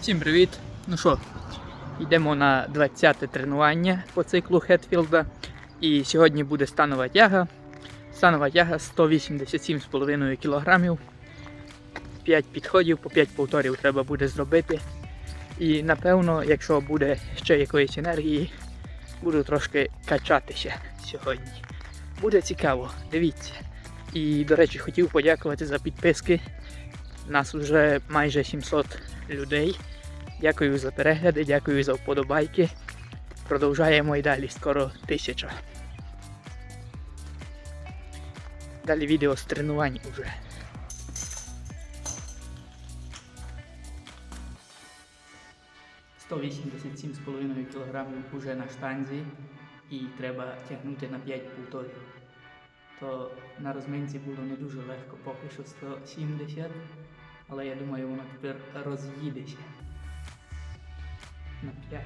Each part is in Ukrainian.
Всім привіт! Ну що, йдемо на 20-те тренування по циклу Хетфілда. І сьогодні буде станова тяга. Станова тяга 187,5 кг. 5 підходів по 5 повторів треба буде зробити. І напевно, якщо буде ще якоїсь енергії, буду трошки качатися сьогодні. Буде цікаво, дивіться. І, до речі, хотів подякувати за підписки. Нас вже майже 700 людей. Дякую за перегляди, дякую за вподобайки. Продовжаємо і далі, скоро тисяча. Далі відео з тренувань уже. «187,5 кг уже на штанзі і треба тягнути на 5 повторів. То на розминці було не дуже легко, поки що 170, але я думаю, воно тепер роз'їдеться на 5.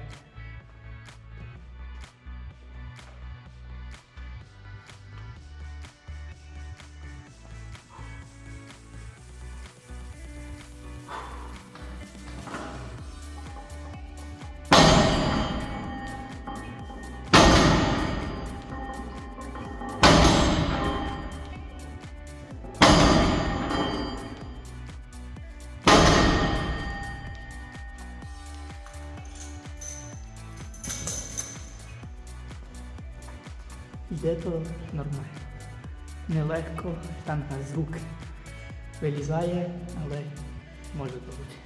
Іде то нормально. Нелегко, там на звук вилізає, але може бути.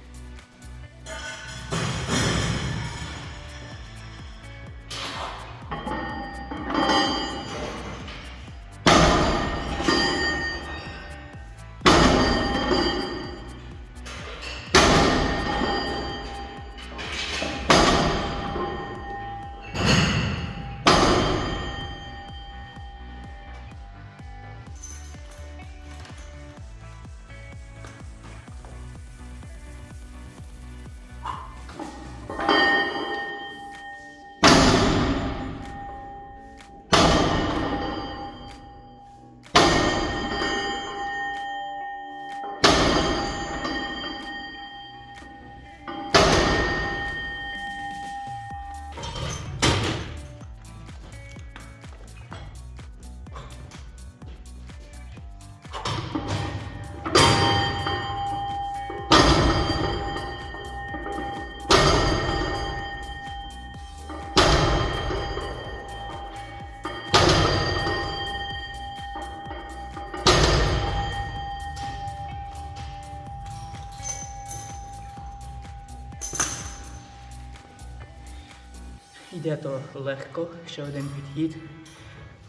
Іде то легко, ще один підхід.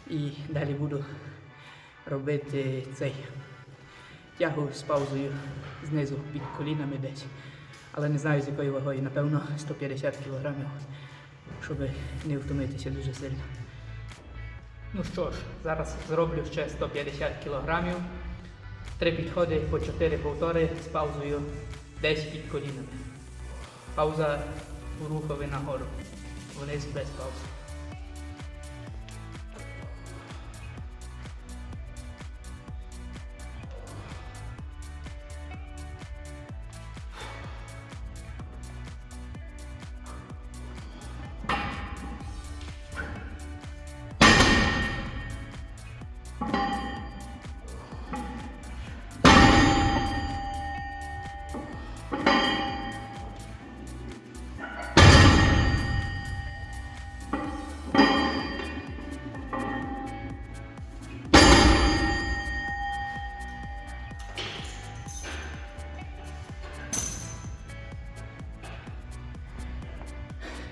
І далі буду робити цей тягу з паузою знизу під колінами десь. Але не знаю з якою вагою, напевно 150 кг, щоб не втомитися дуже сильно. Ну що ж, зараз зроблю ще 150 кг. Три підходи по 4 повтори з паузою десь під колінами. Пауза у рухові нагору. Вниз без пауз.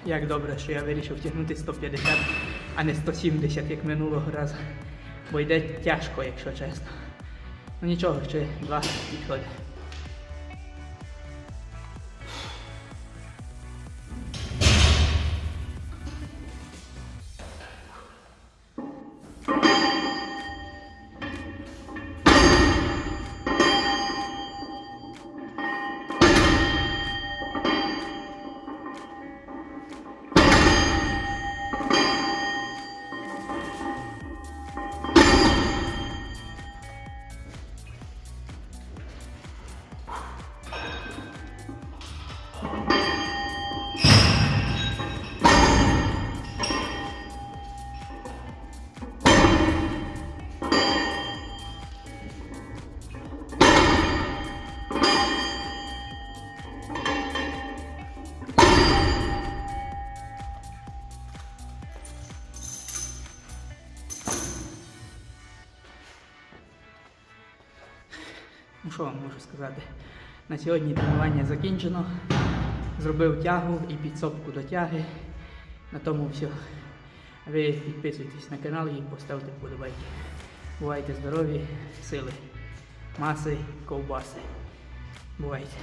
Як добре, що я вирішив тягнути 150, а не 170, як минулого разу. Бо йде тяжко, якщо чесно. Ну нічого, ще два підходи. Ну що вам можу сказати? На сьогодні тренування закінчено. Зробив тягу і підсобку до тяги. На тому все. Ви підписуйтесь на канал і поставте вподобайки. Бувайте здорові, сили, маси, ковбаси. Бувайте.